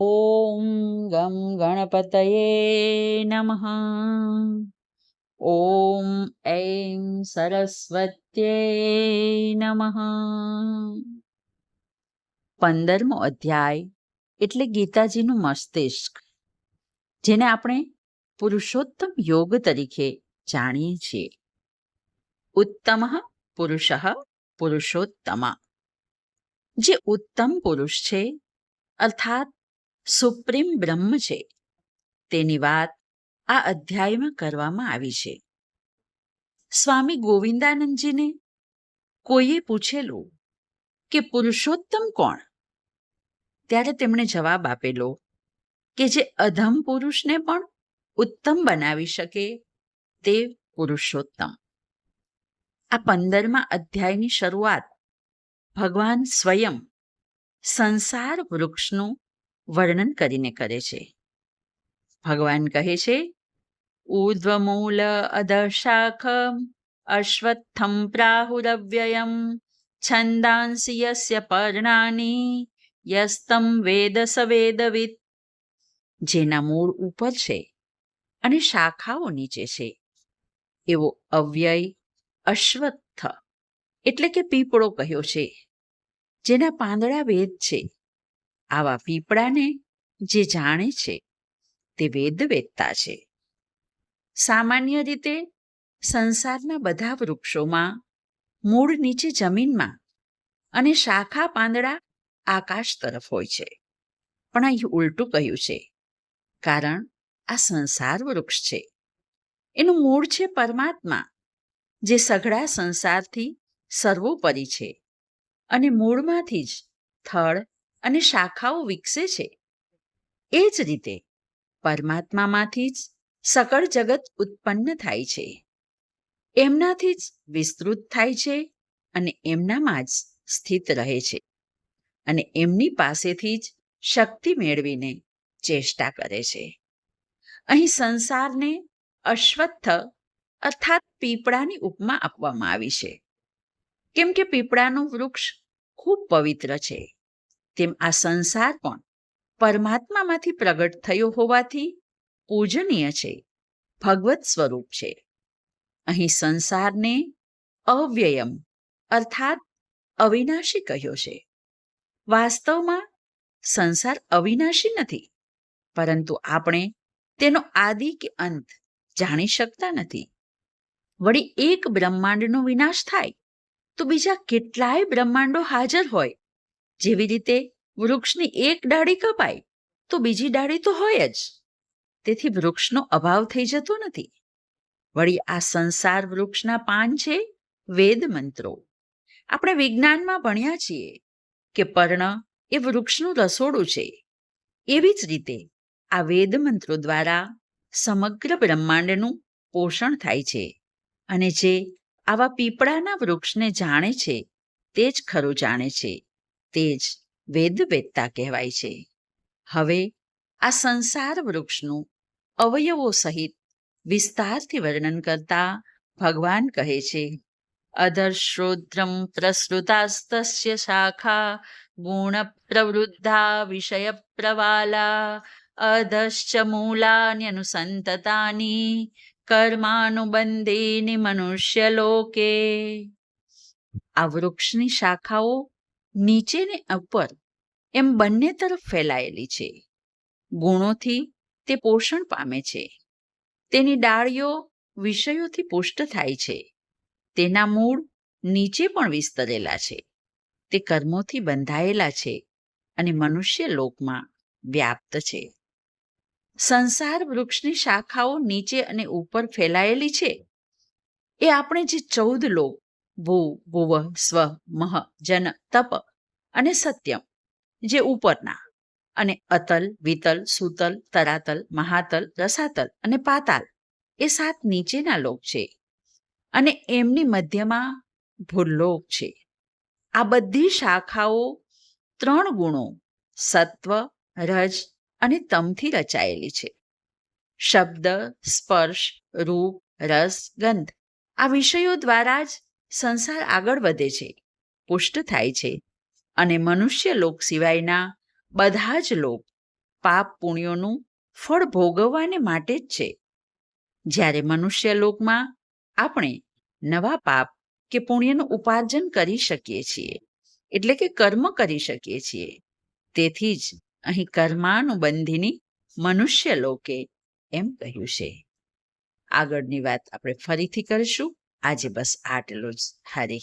ઓમ ગમ ગણપતયે નમઃ ઓમ ઐમ સરસ્વત્યે નમઃ પંદરમો અધ્યાય એટલે ગીતાજીનું મસ્તિષ્ક, જેને આપણે પુરુષોત્તમ યોગ તરીકે જાણીએ છીએ. ઉત્તમ પુરુષ પુરુષોત્તમ. જે ઉત્તમ પુરુષ છે, અર્થાત સુપ્રીમ બ્રહ્મ છે. તેની વાત આ અધ્યાયમાં કરવામાં આવી છે. સ્વામી ગોવિંદાનંદજીને કોઈએ પૂછેલું કે પુરુષોત્તમ કોણ? ત્યારે તેમણે જવાબ આપેલો કે જે અધમ પુરુષને પણ ઉત્તમ બનાવી શકે તે પુરુષોત્તમ. આ પંદરમા અધ્યાયની શરૂઆત ભગવાન સ્વયં સંસાર વૃક્ષનું વર્ણન કરીને કરે છે. ભગવાન કહે છે ઉર્ધ્વમૂલ અધશાખ અશ્વત્થમ પ્રાહુરવ્યયમ છંદાંસી યસ્ય પર્ણાની યસ્તમ વેદ સવેદવિત જેના મૂળ ઉપર છે અને શાખાઓ નીચે છે. એવો અવ્યય અશ્વત્થ એટલે કે પીપળો કહ્યો છે, જેના પાંદડા વેદ છે. આવા પીપળાને જે જાણે છે, તે વેદવેત્તા છે. સામાન્ય રીતે સંસારના બધા વૃક્ષોમાં મૂળ નીચે જમીનમાં અને શાખા પાંદડા આકાશ તરફ હોય છે. પણ અહીં ઉલટું કહ્યું છે, કારણ આ સંસાર વૃક્ષ છે. એનું મૂળ છે પરમાત્મા, જે સઘળા સંસારથી સર્વોપરી છે અને મૂળમાંથી જ થળ અને શાખાઓ વિકસે છે. એ જ રીતે પરમાત્મામાંથી જ સકળ જગત ઉત્પન્ન થાય છે. એમનાથી જ વિસ્તૃત થાય છે અને એમનામાં જ સ્થિત રહે છે. અને એમની પાસેથી જ શક્તિ મેળવીને ચેષ્ટા કરે છે. અહીં સંસારને અશ્વત્થ અર્થાત પીપળાની ઉપમા આપવામાં આવી છે. કેમ કે પીપળાનું વૃક્ષ ખૂબ પવિત્ર છે. તેમ આ સંસાર પણ પરમાત્મામાંથી પ્રગટ થયો હોવાથી પૂજનીય છે, ભગવત સ્વરૂપ છે. અહીં સંસારને અવ્યયમ અર્થાત અવિનાશી કહ્યો છે. વાસ્તવમાં સંસાર અવિનાશી નથી, પરંતુ આપણે તેનો આદિ કે અંત જાણી શકતા નથી. વળી એક બ્રહ્માંડનો વિનાશ થાય તો બીજા કેટલાય બ્રહ્માંડો હાજર હોય જેવી રીતે વૃક્ષની એક ડાળી કપાય, તો બીજી ડાળી તો હોય જ. તેથી વૃક્ષનો અભાવ થઈ જતો નથી. વળી આ સંસાર વૃક્ષના પાન છે, વેદ મંત્રો. આપણે વિજ્ઞાનમાં ભણ્યા છીએ કે પર્ણ એ વૃક્ષનું રસોડું છે. એવી જ રીતે આ વેદ મંત્રો દ્વારા સમગ્ર બ્રહ્માંડનું પોષણ થાય છે અને જે આવા પીપળાના વૃક્ષને જાણે છે, તે જ ખરું જાણે છે. તે જ વેદ કહેવાય છે. હવે આ સંસાર વૃક્ષનું અવયવો સહિત વિસ્તારથી વર્ણન કરતા ભગવાન કહે છે અધર્શ્રોદ્રમ પ્રસૃતાસ્તસ્ય શાખા, ગુણ પ્રવૃદ્ધા વિષય પ્રવાલા, અધશ્ચ મૂલાન્યનુસંતતાની કર્માનુબંધેની મનુષ્ય લોકે આ વૃક્ષની શાખાઓ નીચે ને ઉપર એમ બંને તરફ ફેલાયેલી છે. ગુણોથી તે પોષણ પામે છે. તેની ડાળીઓ વિષયોથી પુષ્ટ થાય છે. તેના મૂળ નીચે પણ વિસ્તરેલા છે. તે કર્મોથી બંધાયેલા છે અને મનુષ્ય લોકમાં વ્યાપ્ત છે. સંસાર વૃક્ષની શાખાઓ નીચે અને ઉપર ફેલાયેલી છે. એ આપણે જે ચૌદ લોક ભૂ, ભુવ, સ્વ, મહ, જન, તપ અને સત્યમ, જે ઉપરના અને અતલ, વિતલ, સુતલ, તરાતલ, મહાતલ, રસાતલ અને પાતાલ એ સાત નીચેના લોક છે અને એમની મધ્યમાં ભૂલોક છે. આ બધી શાખાઓ ત્રણ ગુણો સત્વ, રજ અને તમથી રચાયેલી છે. શબ્દ, સ્પર્શ, રૂપ, રસ, ગંધ આ વિષયો દ્વારા જ સંસાર આગળ વધે છે, પુષ્ટ થાય છે અને મનુષ્ય લોક સિવાયના બધા જ લોક પાપ પુણ્યોનું ફળ ભોગવવાને માટે જ છે. જ્યારે મનુષ્ય લોકમાં આપણે નવા પાપ કે પુણ્યનું ઉપાર્જન કરી શકીએ છીએ, એટલે કે કર્મ કરી શકીએ છીએ, તેથી જ અહીં કર્માનુબંધીની મનુષ્ય લોકે એમ કહ્યું છે. આગળની વાત આપણે ફરીથી કરીશું. આજે બસ આટલું જ. હરિ